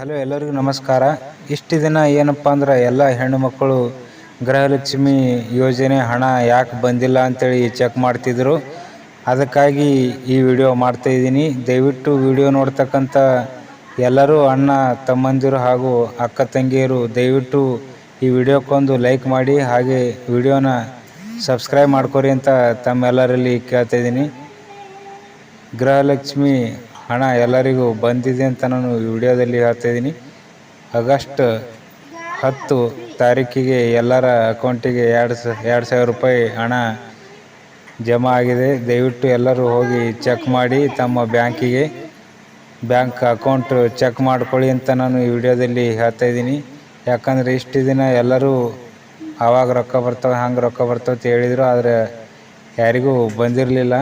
Hello, ಎಲ್ಲರಿಗೂ ನಮಸ್ಕಾರ. ಇಷ್ಟು ದಿನ ಏನಪ್ಪ ಅಂದ್ರೆ ಎಲ್ಲ ಹೆಣ್ಣು ಮಕ್ಕಳು ಗೃಹಲಕ್ಷ್ಮಿ ಯೋಜನೆ ಹಣ ಯಾಕೆ ಬಂದಿಲ್ಲ ಅಂತೇಳಿ ಚೆಕ್ ಮಾಡ್ತಿದ್ರು. ಅದಕ್ಕಾಗಿ ಈ ವಿಡಿಯೋ ಮಾಡ್ತಾ ಇದ್ದೀನಿ. ದಯವಿಟ್ಟು ವಿಡಿಯೋ ನೋಡ್ತಕ್ಕಂಥ ಎಲ್ಲರೂ ಅಣ್ಣ, ತಮ್ಮಂದಿರು ಹಾಗೂ ಅಕ್ಕ, ತಂಗಿಯರು ದಯವಿಟ್ಟು ಈ ವಿಡಿಯೋಕ್ಕೊಂದು ಲೈಕ್ ಮಾಡಿ, ಹಾಗೆ ವಿಡಿಯೋನ ಸಬ್ಸ್ಕ್ರೈಬ್ ಮಾಡ್ಕೊರಿ ಅಂತ ತಮ್ಮೆಲ್ಲರಲ್ಲಿ ಕೇಳ್ತಾಯಿದ್ದೀನಿ ಗೃಹಲಕ್ಷ್ಮಿ ಹಣ ಎಲ್ಲರಿಗೂ ಬಂದಿದೆ ಅಂತ ನಾನು ವಿಡಿಯೋದಲ್ಲಿ ಹೇಳ್ತಾ ಇದ್ದೀನಿ. ಆಗಸ್ಟ್ ಹತ್ತು ತಾರೀಕಿಗೆ ಎಲ್ಲರ ಅಕೌಂಟಿಗೆ ಎರಡು ಸ, ಎರಡು ಸಾವಿರ ರೂಪಾಯಿ ಹಣ ಜಮಾ ಆಗಿದೆ. ದಯವಿಟ್ಟು ಎಲ್ಲರೂ ಹೋಗಿ ಚೆಕ್ ಮಾಡಿ ತಮ್ಮ ಬ್ಯಾಂಕಿಗೆ. ಬ್ಯಾಂಕ್ ಅಕೌಂಟ್ ಚೆಕ್ ಮಾಡ್ಕೊಳ್ಳಿ ಅಂತ ನಾನು ಈ ವಿಡಿಯೋದಲ್ಲಿ ಹೇಳ್ತಾ ಇದ್ದೀನಿ. ಯಾಕಂದರೆ ಇಷ್ಟು ದಿನ ಎಲ್ಲರೂ ಆವಾಗ ರೊಕ್ಕ ಬರ್ತಾವೆ, ಹಂಗೆ ರೊಕ್ಕ ಬರ್ತಾವೆ ಅಂತ ಹೇಳಿದರು. ಆದರೆ ಯಾರಿಗೂ ಬಂದಿರಲಿಲ್ಲ.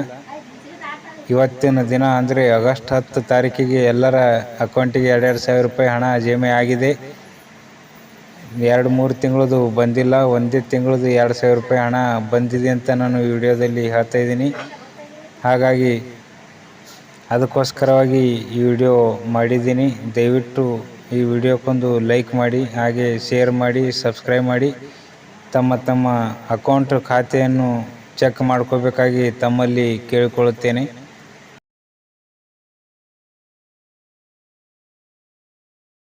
ಇವತ್ತಿನ ದಿನ ಅಂದರೆ ಆಗಸ್ಟ್ ಹತ್ತು ತಾರೀಕಿಗೆ ಎಲ್ಲರ ಅಕೌಂಟಿಗೆ ಎರಡೆರಡು ಸಾವಿರ ರೂಪಾಯಿ ಹಣ ಜಮೆ ಆಗಿದೆ. ಎರಡು ಮೂರು ತಿಂಗಳದು ಬಂದಿಲ್ಲ, ಒಂದೇ ತಿಂಗಳದು ಎರಡು ಸಾವಿರ ರೂಪಾಯಿ ಹಣ ಬಂದಿದೆ ಅಂತ ನಾನು ವಿಡಿಯೋದಲ್ಲಿ ಹೇಳ್ತಾ ಇದ್ದೀನಿ. ಹಾಗಾಗಿ ಅದಕ್ಕೋಸ್ಕರವಾಗಿ ಈ ವಿಡಿಯೋ ಮಾಡಿದ್ದೀನಿ. ದಯವಿಟ್ಟು ಈ ವಿಡಿಯೋಕ್ಕೊಂದು ಲೈಕ್ ಮಾಡಿ, ಹಾಗೆ ಶೇರ್ ಮಾಡಿ, ಸಬ್ಸ್ಕ್ರೈಬ್ ಮಾಡಿ. ತಮ್ಮ ತಮ್ಮ ಅಕೌಂಟ್ ಖಾತೆಯನ್ನು ಚೆಕ್ ಮಾಡ್ಕೋಬೇಕಾಗಿ ತಮ್ಮಲ್ಲಿ ಕೇಳಿಕೊಳ್ಳುತ್ತೇನೆ.